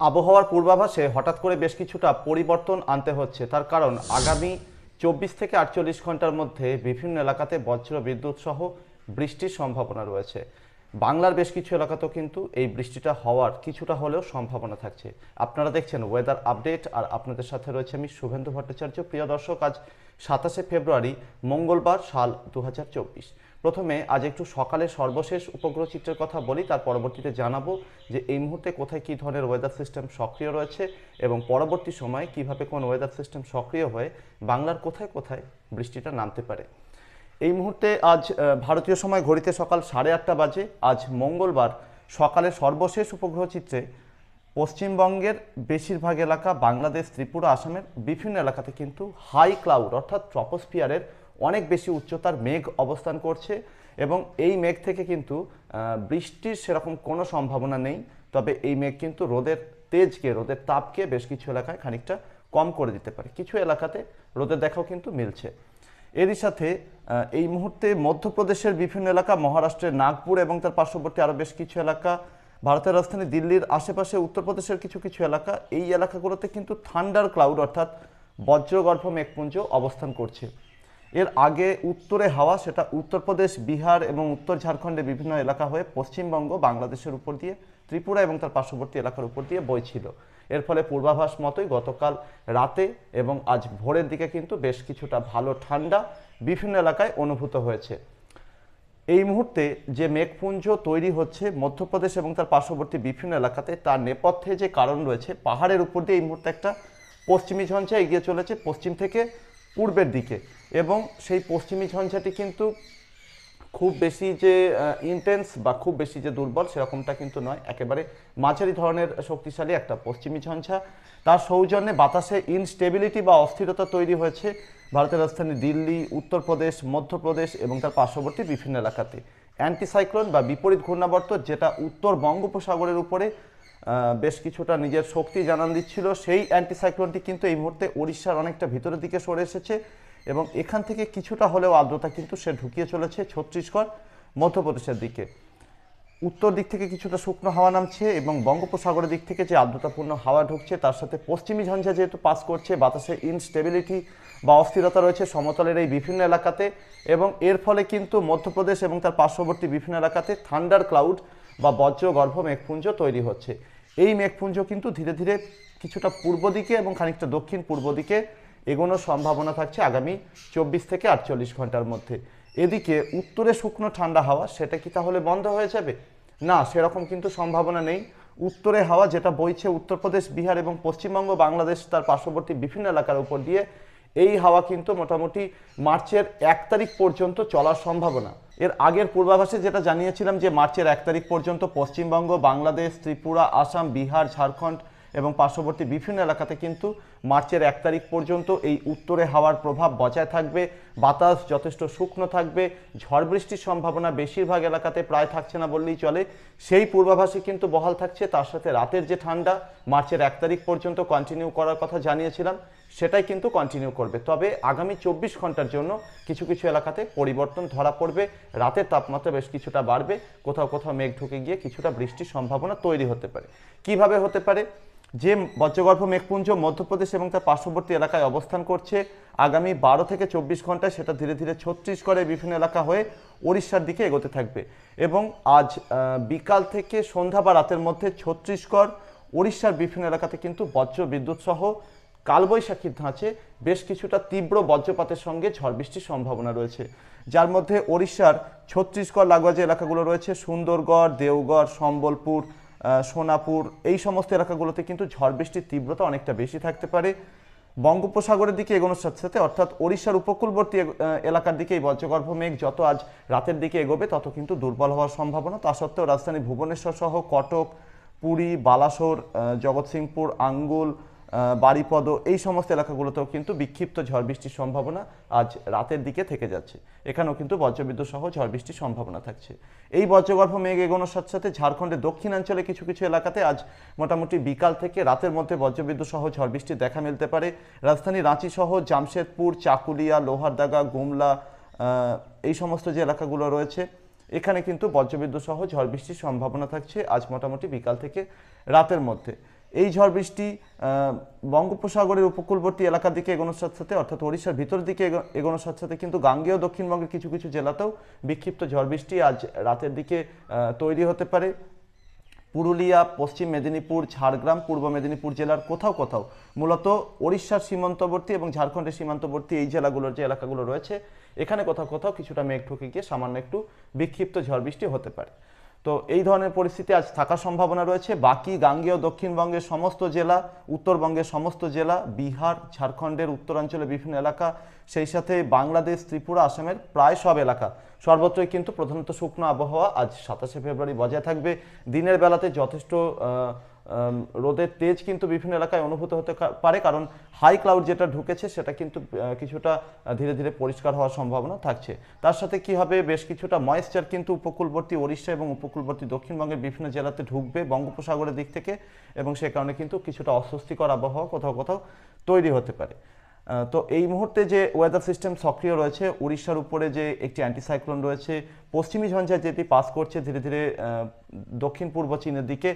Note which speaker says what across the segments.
Speaker 1: আবহাওয়ার পূর্বাভাসে হঠাৎ করে বেশ কিছুটা পরিবর্তন আনতে হচ্ছে। তার কারণ, আগামী চব্বিশ থেকে আটচল্লিশ ঘণ্টার মধ্যে বিভিন্ন এলাকাতে বজ্র বিদ্যুৎ সহ বৃষ্টির সম্ভাবনা রয়েছে। বাংলার বেশ কিছু এলাকাতেও কিন্তু এই বৃষ্টিটা হওয়ার কিছুটা হলেও সম্ভাবনা থাকছে। আপনারা দেখছেন ওয়েদার আপডেট আর আপনাদের সাথে রয়েছে আমি শুভেন্দু ভট্টাচার্য। প্রিয় দর্শক, আজ সাতাশে ফেব্রুয়ারি, মঙ্গলবার, সাল দু হাজার চব্বিশ। প্রথমে আজ একটু সকালে সর্বশেষ উপগ্রহ চিত্রের কথা বলি, তার পরবর্তীতে জানাব যে এই মুহূর্তে কোথায় কী ধরনের ওয়েদার সিস্টেম সক্রিয় রয়েছে এবং পরবর্তী সময়ে কীভাবে কোন ওয়েদার সিস্টেম সক্রিয় হয়ে বাংলার কোথায় কোথায় বৃষ্টিটা নামতে পারে। এই মুহূর্তে আজ ভারতীয় সময় ঘড়িতে সকাল সাড়ে আটটা বাজে, আজ মঙ্গলবার সকালে সর্বশেষ উপগ্রহ চিত্রে পশ্চিমবঙ্গের বেশিরভাগ এলাকা, বাংলাদেশ, ত্রিপুরা, আসামের বিভিন্ন এলাকাতে কিন্তু হাই ক্লাউড অর্থাৎ ট্রপোস্ফিয়ারের অনেক বেশি উচ্চতার মেঘ অবস্থান করছে এবং এই মেঘ থেকে কিন্তু বৃষ্টির সেরকম কোনো সম্ভাবনা নেই। তবে এই মেঘ কিন্তু রোদের তেজকে, রোদের তাপকে বেশ কিছু এলাকায় খানিকটা কম করে দিতে পারে। কিছু এলাকাতে রোদের দেখাও কিন্তু মিলছে। এরই সাথে এই মুহূর্তে মধ্যপ্রদেশের বিভিন্ন এলাকা, মহারাষ্ট্রের নাগপুর এবং তার পার্শ্ববর্তী আরও বেশ কিছু এলাকা, ভারতের রাজধানী দিল্লির আশেপাশে উত্তরপ্রদেশের কিছু কিছু এলাকা, এই এলাকাগুলোতে কিন্তু থান্ডার ক্লাউড অর্থাৎ বজ্রগর্ভ মেঘপুঞ্জ অবস্থান করছে। এর আগে উত্তরে হাওয়া, সেটা উত্তরপ্রদেশ, বিহার এবং উত্তর ঝাড়খণ্ডের বিভিন্ন এলাকা হয়ে পশ্চিমবঙ্গ, বাংলাদেশের উপর দিয়ে, ত্রিপুরা এবং তার পার্শ্ববর্তী এলাকার উপর দিয়ে বইছিল। এর ফলে পূর্বাভাস মতোই গতকাল রাতে এবং আজ ভোরের দিকে কিন্তু বেশ কিছুটা ভালো ঠান্ডা বিভিন্ন এলাকায় অনুভূত হয়েছে। এই মুহূর্তে যে মেঘপুঞ্জ তৈরি হচ্ছে মধ্যপ্রদেশ এবং তার পার্শ্ববর্তী বিভিন্ন এলাকাতে, তার নেপথ্যে যে কারণ রয়েছে, পাহাড়ের উপর দিয়ে এই মুহূর্তে একটা পশ্চিমী ঝঞ্ঝা এগিয়ে চলেছে। পশ্চিম থেকে পূর্বের দিকে। এবং সেই পশ্চিমী ঝঞ্ঝাটি কিন্তু খুব বেশি যে ইন্টেন্স বা খুব বেশি যে দুর্বল সেরকমটা কিন্তু নয়। একেবারে মাঝারি ধরনের শক্তিশালী একটা পশ্চিমী ঝঞ্ঝা। তার সৌজন্যে বাতাসে ইনস্টেবিলিটি বা অস্থিরতা তৈরি হয়েছে। ভারতের রাজধানী দিল্লি, উত্তরপ্রদেশ, মধ্যপ্রদেশ এবং তার পার্শ্ববর্তী বিভিন্ন এলাকাতে। অ্যান্টিসাইক্লোন বা বিপরীত ঘূর্ণাবর্ত যেটা উত্তর বঙ্গোপসাগরের উপরে বেশ কিছুটা নিজের শক্তি জানান দিচ্ছিল। সেই অ্যান্টিসাইক্লোনটি কিন্তু এই মুহূর্তে ওড়িশার অনেকটা ভিতরের দিকে সরে এসেছে এবং এখান থেকে কিছুটা হলেও আর্দ্রতা কিন্তু সে ঢুকিয়ে চলেছে ছত্তিশগড়, মধ্যপ্রদেশের দিকে। উত্তর দিক থেকে কিছুটা শুকনো হাওয়া নামছে এবং বঙ্গোপসাগরের দিক থেকে যে আর্দ্রতাপূর্ণ হাওয়া ঢুকছে, তার সাথে পশ্চিমী ঝঞ্ঝা যেহেতু পাস করছে, বাতাসে ইনস্টেবিলিটি বা অস্থিরতা রয়েছে সমতলের এই বিভিন্ন এলাকাতে এবং এর ফলে কিন্তু মধ্যপ্রদেশ এবং তার পার্শ্ববর্তী বিভিন্ন এলাকাতে থান্ডার ক্লাউড বা বজ্রগর্ভ মেঘপুঞ্জ তৈরি হচ্ছে। এই মেঘপুঞ্জ কিন্তু ধীরে ধীরে কিছুটা পূর্ব দিকে এবং খানিকটা দক্ষিণ পূর্ব দিকে এগোনোর সম্ভাবনা থাকছে আগামী চব্বিশ থেকে আটচল্লিশ ঘণ্টার মধ্যে। এদিকে উত্তরে শুকনো ঠান্ডা হাওয়া, সেটা কি তাহলে বন্ধ হয়ে যাবে? না, সেরকম কিন্তু সম্ভাবনা নেই। উত্তরে হাওয়া যেটা বইছে উত্তরপ্রদেশ, বিহার এবং পশ্চিমবঙ্গ, বাংলাদেশ তার পার্শ্ববর্তী বিভিন্ন এলাকার উপর দিয়ে, এই হাওয়া কিন্তু মোটামুটি মার্চের এক তারিখ পর্যন্ত চলার সম্ভাবনা। এর আগের পূর্বাভাসে যেটা জানিয়েছিলাম যে মার্চের এক তারিখ পর্যন্ত পশ্চিমবঙ্গ, বাংলাদেশ, ত্রিপুরা, আসাম, বিহার, ঝাড়খণ্ড এবং পার্শ্ববর্তী বিভিন্ন এলাকাতে কিন্তু মার্চের এক তারিখ পর্যন্ত এই উত্তরে হাওয়ার প্রভাব বজায় থাকবে। বাতাস যথেষ্ট শুকনো থাকবে। ঝড় বৃষ্টির সম্ভাবনা বেশিরভাগ এলাকাতে প্রায় থাকছে না বললেই চলে। সেই পূর্বাভাসে কিন্তু বহাল থাকছে। তার সাথে রাতের যে ঠান্ডা, মার্চের এক তারিখ পর্যন্ত কন্টিনিউ করার কথা জানিয়েছিলাম। সেটাই কিন্তু কন্টিনিউ করবে। তবে আগামী চব্বিশ ঘণ্টার জন্য কিছু কিছু এলাকাতে পরিবর্তন ধরা পড়বে। রাতের তাপমাত্রা বেশ কিছুটা বাড়বে। কোথাও কোথাও মেঘ ঢুকে গিয়ে কিছুটা বৃষ্টির সম্ভাবনা তৈরি হতে পারে। কীভাবে হতে পারে? যে বজ্রগর্ভ মেঘপুঞ্জ মধ্যপ্রদেশ এবং তার পার্শ্ববর্তী এলাকায় অবস্থান করছে, আগামী বারো থেকে চব্বিশ ঘন্টায় সেটা ধীরে ধীরে ছত্তিশগড়ের বিভিন্ন এলাকা হয়ে ওড়িশার দিকে এগোতে থাকবে। এবং আজ বিকাল থেকে সন্ধ্যা বা রাতের মধ্যে ছত্তিশগড়, ওড়িশার বিভিন্ন এলাকাতে কিন্তু বজ্র বিদ্যুৎ সহ কালবৈশাখীর ধাঁচে বেশ কিছুটা তীব্র বজ্রপাতের সঙ্গে ঝড় বৃষ্টির সম্ভাবনা রয়েছে। যার মধ্যে ওড়িশার ছত্তিশগড়, লাগোয়া যে এলাকাগুলো রয়েছে, সুন্দরগড়, দেওগড়, সম্বলপুর সোনাপুর, এই সমস্ত এলাকাগুলোতে কিন্তু ঝড় বৃষ্টির তীব্রতা অনেকটা বেশি থাকতে পারে। বঙ্গোপসাগরের দিকে এগোনোর সাথে সাথে, অর্থাৎ ওড়িশার উপকূলবর্তী এলাকার দিকে এই বজ্রগর্ভ মেঘ যত আজ রাতের দিকে এগোবে, তত কিন্তু দুর্বল হওয়ার সম্ভাবনা। তা সত্ত্বেও রাজধানী ভুবনেশ্বর সহ কটক, পুরী, বালাসোর জগৎসিংপুর, আঙ্গুল আহ, বারিপদ এই সমস্ত এলাকাগুলোতেও কিন্তু বিক্ষিপ্ত ঝড় বৃষ্টির সম্ভাবনা আজ রাতের দিকে থেকে যাচ্ছে। এখানেও কিন্তু বজ্রবিদ্যুৎ সহ ঝড় বৃষ্টির সম্ভাবনা থাকছে। এই বজ্রগর্ভ মেঘ এগোনোর সাথে সাথে ঝাড়খণ্ডের দক্ষিণাঞ্চলে কিছু কিছু এলাকাতে আজ মোটামুটি বিকাল থেকে রাতের মধ্যে বজ্রবিদ্যুৎ সহ ঝড় বৃষ্টির দেখা মিলতে পারে। রাজধানী রাঁচি সহ জামশেদপুর চাকুলিয়া লোহারদাগা গুমলা এই সমস্ত যে এলাকাগুলো রয়েছে এখানে কিন্তু বজ্রবিদ্যুৎ সহ ঝড় বৃষ্টির সম্ভাবনা থাকছে আজ মোটামুটি বিকাল থেকে রাতের মধ্যে। এই ঝড় বৃষ্টি বঙ্গোপসাগরের উপকূলবর্তী এলাকার দিকে এগোনোর সাথে সাথে অর্থাৎ ওড়িশার ভিতর দিকে এগো- এগোনোর সাথে সাথে কিন্তু গাঙ্গেয় দক্ষিণবঙ্গের কিছু কিছু জেলাতেও বিক্ষিপ্ত ঝড় বৃষ্টি আজ রাতের দিকে তৈরি হতে পারে। পুরুলিয়া, পশ্চিম মেদিনীপুর, ঝাড়গ্রাম, পূর্ব মেদিনীপুর জেলার কোথাও কোথাও মূলত ওড়িশার সীমান্তবর্তী এবং ঝাড়খণ্ডের সীমান্তবর্তী এই জেলাগুলোর যে এলাকাগুলো রয়েছে, এখানে কোথাও কোথাও কিছুটা মেঘ ঢুকে গিয়ে সামান্য একটু বিক্ষিপ্ত ঝড় বৃষ্টি হতে পারে। তো এই ধরনের পরিস্থিতি আজ থাকার সম্ভাবনা রয়েছে। বাকি গাঙ্গেয় দক্ষিণবঙ্গের সমস্ত জেলা, উত্তরবঙ্গের সমস্ত জেলা, বিহার, ঝাড়খণ্ডের উত্তরাঞ্চলের বিভিন্ন এলাকা, সেই সাথে বাংলাদেশ, ত্রিপুরা, আসামের প্রায় সব এলাকা। সর্বত্রই কিন্তু প্রধানত শুকনো আবহাওয়া আজ সাতাশে ফেব্রুয়ারি বজায় থাকবে। দিনের বেলাতে যথেষ্ট রোদের তেজ কিন্তু বিভিন্ন এলাকায় অনুভূত হতে পারে, কারণ হাই ক্লাউড যেটা ঢুকেছে সেটা কিন্তু কিছুটা ধীরে ধীরে পরিষ্কার হওয়ার সম্ভাবনা থাকছে। তার সাথে কি হবে? বেশ কিছুটা ময়েশ্চার কিন্তু উপকূলবর্তী ওড়িশা এবং উপকূলবর্তী দক্ষিণবঙ্গের বিভিন্ন জেলাতে ঢুকবে বঙ্গোপসাগরের দিক থেকে এবং সে কারণে কিন্তু কিছুটা অস্বস্তিকর আবহাওয়া কোথাও কোথাও তৈরি হতে পারে। তো এই মুহূর্তে যে ওয়েদার সিস্টেম সক্রিয় রয়েছে, উড়িষ্যার উপরে যে একটি অ্যান্টিসাইক্লোন রয়েছে, পশ্চিমী ঝঞ্ঝা যেটি পাস করছে ধীরে ধীরে দক্ষিণ পূর্ব চীনের দিকে,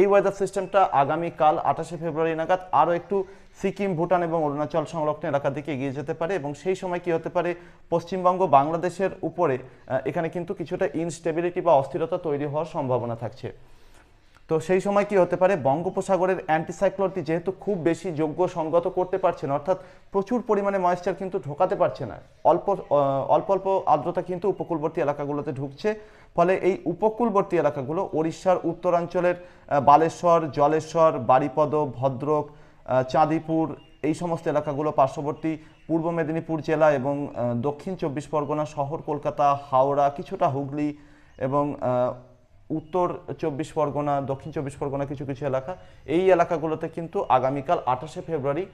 Speaker 1: এই ওয়েদার সিস্টেমটা আগামীকাল আঠাশে ফেব্রুয়ারি নাগাদ আরও একটু সিকিম, ভুটান এবং অরুণাচল সংলগ্ন এলাকার দিকে এগিয়ে যেতে পারে এবং সেই সময় কি হতে পারে, পশ্চিমবঙ্গ বাংলাদেশের উপরে এখানে কিন্তু কিছুটা ইনস্টেবিলিটি বা অস্থিরতা তৈরি হওয়ার সম্ভাবনা থাকছে। তো সেই সময় কি হতে পারে? বঙ্গোপসাগরের অ্যান্টিসাইক্লোনটি যেহেতু খুব বেশি যোগ্য সঙ্গত করতে পারছে না, অর্থাৎ প্রচুর পরিমাণে ময়েশ্চার কিন্তু ঢোকাতে পারছে না। অল্প অল্প অল্প আর্দ্রতা কিন্তু উপকূলবর্তী এলাকাগুলোতে ঢুকছে। ফলে এই উপকূলবর্তী এলাকাগুলো ওড়িশার উত্তরাঞ্চলের বালেশ্বর, জলেশ্বর, বারিপদ, ভদ্রক চাঁদিপুর এই সমস্ত এলাকাগুলো পার্শ্ববর্তী পূর্ব মেদিনীপুর জেলা এবং দক্ষিণ চব্বিশ পরগনা, শহর কলকাতা, হাওড়া, কিছুটা হুগলি এবং উত্তর চব্বিশ পরগনা, দক্ষিণ চব্বিশ পরগনা কিছু কিছু এলাকা। এই এলাকাগুলোতে কিন্তু আগামীকাল আঠাশে ফেব্রুয়ারি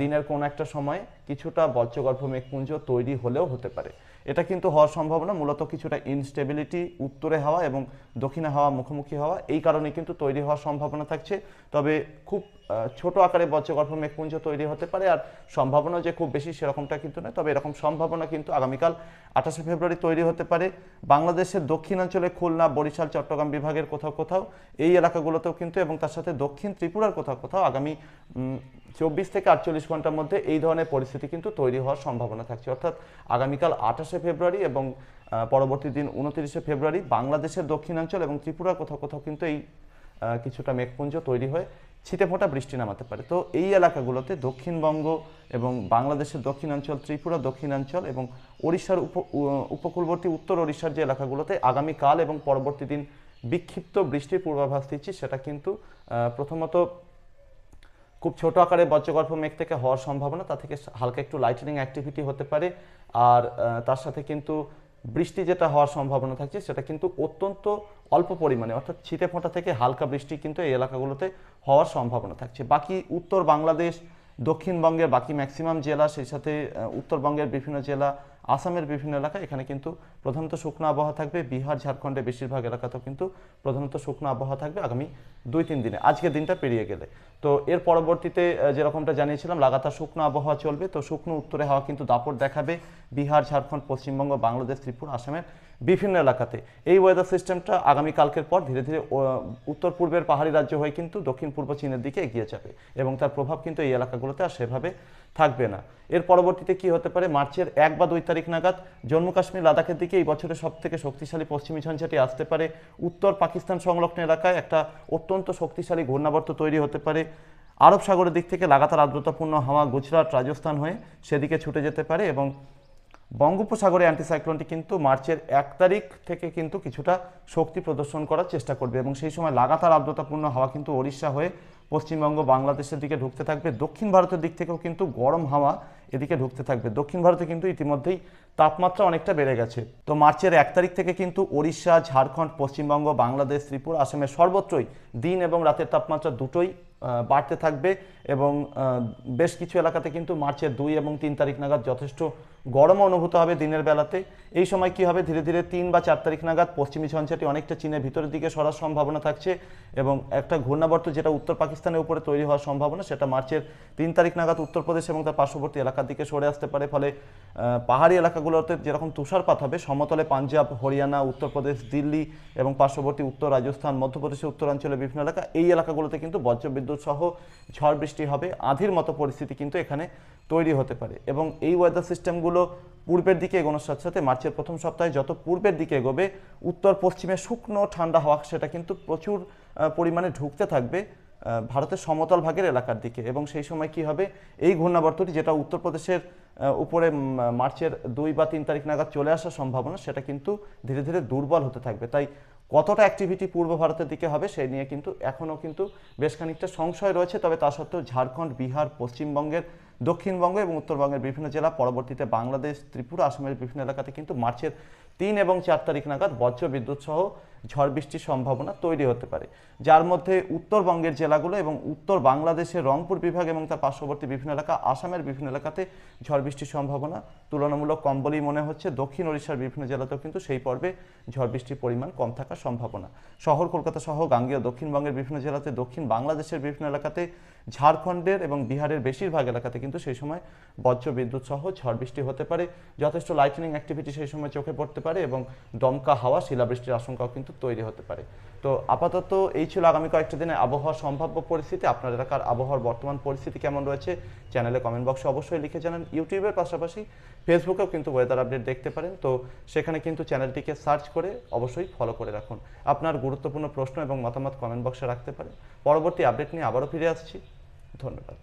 Speaker 1: দিনের কোনো একটা সময় কিছুটা বজ্রগর্ভ মেঘপুঞ্জ তৈরি হলেও হতে পারে। এটা কিন্তু হওয়ার সম্ভাবনা, মূলত কিছুটা ইনস্টেবিলিটি উত্তরে হাওয়া এবং দক্ষিণে হাওয়া, মুখোমুখি হওয়া, এই কারণে কিন্তু তৈরি হওয়ার সম্ভাবনা থাকছে। তবে খুব ছোট আকারে বজ্রগর্ভ মেঘপুঞ্জ তৈরি হতে পারে আর সম্ভাবনা যে খুব বেশি সেরকমটা কিন্তু নয়। তবে এরকম সম্ভাবনা কিন্তু আগামীকাল আঠাশে ফেব্রুয়ারি তৈরি হতে পারে। বাংলাদেশের দক্ষিণাঞ্চলে খুলনা, বরিশাল, চট্টগ্রাম বিভাগের কোথাও কোথাও এই এলাকাগুলোতেও কিন্তু এবং তার সাথে দক্ষিণ ত্রিপুরার কোথাও কোথাও আগামী চব্বিশ থেকে আটচল্লিশ ঘণ্টার মধ্যে এই ধরনের পরিস্থিতি কিন্তু তৈরি হওয়ার সম্ভাবনা থাকছে। অর্থাৎ আগামীকাল আঠাশে ফেব্রুয়ারি এবং পরবর্তী দিন উনত্রিশে ফেব্রুয়ারি বাংলাদেশের দক্ষিণাঞ্চল এবং ত্রিপুরা কোথাও কোথাও কিন্তু এই কিছুটা মেঘপুঞ্জ তৈরি হয়ে ছিটে ফোঁটা বৃষ্টি নামাতে পারে। তো এই এলাকাগুলোতে দক্ষিণবঙ্গ এবং বাংলাদেশের দক্ষিণাঞ্চল, ত্রিপুরা দক্ষিণাঞ্চল এবং ওড়িশার উপ উপকূলবর্তী উত্তর ওড়িশার যে এলাকাগুলোতে আগামীকাল এবং পরবর্তী দিন বিক্ষিপ্ত বৃষ্টির পূর্বাভাস দিচ্ছি, সেটা কিন্তু প্রথমত খুব ছোট আকারে বজ্রগর্ভ মেঘ থেকে হওয়ার সম্ভাবনা, তা থেকে হালকা একটু লাইটনিং অ্যাক্টিভিটি হতে পারে। আর তার সাথে কিন্তু বৃষ্টি যেটা হওয়ার সম্ভাবনা থাকছে, সেটা কিন্তু অত্যন্ত অল্প পরিমাণে, অর্থাৎ ছিটে ফোঁটা থেকে হালকা বৃষ্টি কিন্তু এই এলাকাগুলোতে হওয়ার সম্ভাবনা থাকছে। বাকি উত্তর বাংলাদেশ, দক্ষিণবঙ্গের বাকি ম্যাক্সিমাম জেলা, সেই সাথে উত্তরবঙ্গের বিভিন্ন জেলা আসামের বিভিন্ন এলাকা এখানে কিন্তু প্রধানত শুকনো আবহাওয়া থাকবে। বিহার ঝাড়খণ্ডে বেশিরভাগ এলাকাতেও কিন্তু প্রধানত শুকনো আবহাওয়া থাকবে আগামী দুই তিন দিনে। আজকের দিনটা পেরিয়ে গেলে। তো এর পরবর্তীতে যেরকমটা জানিয়েছিলাম, লাগাতার শুকনো আবহাওয়া চলবে। তো শুকনো উত্তরে হাওয়া কিন্তু দাপট দেখাবে। বিহার, ঝাড়খণ্ড, পশ্চিমবঙ্গ, বাংলাদেশ, ত্রিপুরা, আসামের বিভিন্ন এলাকাতে। এই ওয়েদার সিস্টেমটা আগামী কালকের পর ধীরে ধীরে উত্তর পূর্বের পাহাড়ি রাজ্য হয়ে কিন্তু দক্ষিণ পূর্ব চীনের দিকে এগিয়ে যাবে এবং তার প্রভাব কিন্তু এই এলাকাগুলোতে আর সেভাবে থাকবে না। এর পরবর্তীতে কি হতে পারে? মার্চের এক বা দুই তারিখ নাগাদ জম্মু কাশ্মীর লাদাখের দিকে এই বছরের সব থেকে শক্তিশালী পশ্চিমী ঝঞ্ঝাটি আসতে পারে। উত্তর পাকিস্তান সংলগ্ন এলাকায় একটা অত্যন্ত শক্তিশালী ঘূর্ণাবর্ত তৈরি হতে পারে। আরব সাগরের দিক থেকে লাগাতার আর্দ্রতাপূর্ণ হাওয়া গুজরাট, রাজস্থান হয়ে সেদিকে ছুটে যেতে পারে এবং বঙ্গোপসাগরে অ্যান্টিসাইক্লোনটি কিন্তু মার্চের এক তারিখ থেকে কিন্তু কিছুটা শক্তি প্রদর্শন করার চেষ্টা করবে এবং সেই সময় লাগাতার আর্দ্রতাপূর্ণ হাওয়া কিন্তু ওড়িশা হয়ে পশ্চিমবঙ্গ, বাংলাদেশের দিকে ঢুকতে থাকবে। দক্ষিণ ভারতের দিক থেকেও কিন্তু গরম হাওয়া এদিকে ঢুকতে থাকবে। দক্ষিণ ভারতে কিন্তু ইতিমধ্যেই তাপমাত্রা অনেকটা বেড়ে গেছে। তো মার্চের এক তারিখ থেকে কিন্তু ওড়িশা, ঝাড়খণ্ড, পশ্চিমবঙ্গ, বাংলাদেশ, ত্রিপুরা আসামের সর্বত্রই দিন এবং রাতের তাপমাত্রা দুটোই বাড়তে থাকবে এবং বেশ কিছু এলাকাতে কিন্তু মার্চের দুই এবং তিন তারিখ নাগাদ যথেষ্ট গরম অনুভূত হবে দিনের বেলাতে। এই সময় কি হবে? ধীরে ধীরে তিন বা চার তারিখ নাগাদ পশ্চিমী ঝঞ্ঝাটি অনেকটা চীনের ভিতরের দিকে সরার সম্ভাবনা থাকছে এবং একটা ঘূর্ণাবর্ত যেটা উত্তর পাকিস্তানের উপরে তৈরি হওয়ার সম্ভাবনা, সেটা মার্চের তিন তারিখ নাগাদ উত্তরপ্রদেশ এবং তার পার্শ্ববর্তী এলাকা এলাকার দিকে সরে আসতে পারে, ফলে পাহাড়ি এলাকাগুলোতে যেরকম তুষারপাত হবে, সমতলে পাঞ্জাব, হরিয়ানা, উত্তরপ্রদেশ, দিল্লি এবং পার্শ্ববর্তী উত্তর রাজস্থান মধ্যপ্রদেশের উত্তরাঞ্চলের বিভিন্ন এলাকা, এই এলাকাগুলোতে কিন্তু বজ্রবিদ্যুৎ সহ ঝড় বৃষ্টি হবে। আধির মতো পরিস্থিতি কিন্তু এখানে তৈরি হতে পারে এবং এই ওয়েদার সিস্টেমগুলো পূর্বের দিকে এগোনোর সাথে সাথে মার্চের প্রথম সপ্তাহে যত পূর্বের দিকে এগোবে উত্তর পশ্চিমে শুকনো ঠান্ডা হাওয়া সেটা কিন্তু প্রচুর পরিমাণে ঢুকতে থাকবে। ভারতের সমতল ভাগের এলাকার দিকে। এবং সেই সময় কি হবে? এই ঘূর্ণাবর্তটি যেটা উত্তরপ্রদেশের উপরে মার্চের দুই বা তিন তারিখ নাগাদ চলে আসার সম্ভাবনা, সেটা কিন্তু ধীরে ধীরে দুর্বল হতে থাকবে। তাই কতটা অ্যাক্টিভিটি পূর্ব ভারতের দিকে হবে, সেই নিয়ে কিন্তু এখনও কিন্তু বেশ খানিকটা সংশয় রয়েছে। তবে তা সত্ত্বেও ঝাড়খণ্ড, বিহার, পশ্চিমবঙ্গের, দক্ষিণবঙ্গ এবং উত্তরবঙ্গের বিভিন্ন জেলা, পরবর্তীতে বাংলাদেশ, ত্রিপুরা, আসামের বিভিন্ন এলাকাতে কিন্তু মার্চের তিন এবং চার তারিখ নাগাদ বজ্র বিদ্যুৎ সহ ঝড় বৃষ্টির সম্ভাবনা তৈরি হতে পারে। যার মধ্যে উত্তরবঙ্গের জেলাগুলো এবং উত্তর বাংলাদেশের রংপুর বিভাগ এবং তার পার্শ্ববর্তী বিভিন্ন এলাকা, আসামের বিভিন্ন এলাকাতে ঝড় বৃষ্টির সম্ভাবনা তুলনামূলক কম বলেই মনে হচ্ছে। দক্ষিণ ওড়িশার বিভিন্ন জেলাতেও কিন্তু সেই পর্বে ঝড় বৃষ্টির পরিমাণ কম থাকার সম্ভাবনা। শহর কলকাতা সহ গাঙ্গেয় দক্ষিণবঙ্গের বিভিন্ন জেলাতে, দক্ষিণ বাংলাদেশের বিভিন্ন এলাকাতে ঝাড়খণ্ডের এবং বিহারের বেশিরভাগ এলাকাতে কিন্তু সেই সময় বজ্র বিদ্যুৎ সহ ঝড় বৃষ্টি হতে পারে। যথেষ্ট লাইটনিং অ্যাক্টিভিটি সেই সময় চোখে পড়তে পারে এবং দমকা হাওয়া, শিলাবৃষ্টির আশঙ্কাও কিন্তু তৈরি হতে পারে। তো আপাতত এই ছিল আগামী কয়েকটা দিনে আবহাওয়ার সম্ভাব্য পরিস্থিতি। আপনার এলাকার আবহাওয়ার বর্তমান পরিস্থিতি কেমন রয়েছে চ্যানেলে কমেন্ট বক্সে অবশ্যই লিখে জানান। ইউটিউবের পাশাপাশি ফেসবুকেও কিন্তু ওয়েদার আপডেট দেখতে পারেন। তো সেখানে কিন্তু চ্যানেলটিকে সার্চ করে অবশ্যই ফলো করে রাখুন। আপনার গুরুত্বপূর্ণ প্রশ্ন এবং মতামত কমেন্ট বক্সে রাখতে পারেন। পরবর্তী আপডেট নিয়ে আবারও ফিরে আসছি। ধন্যবাদ।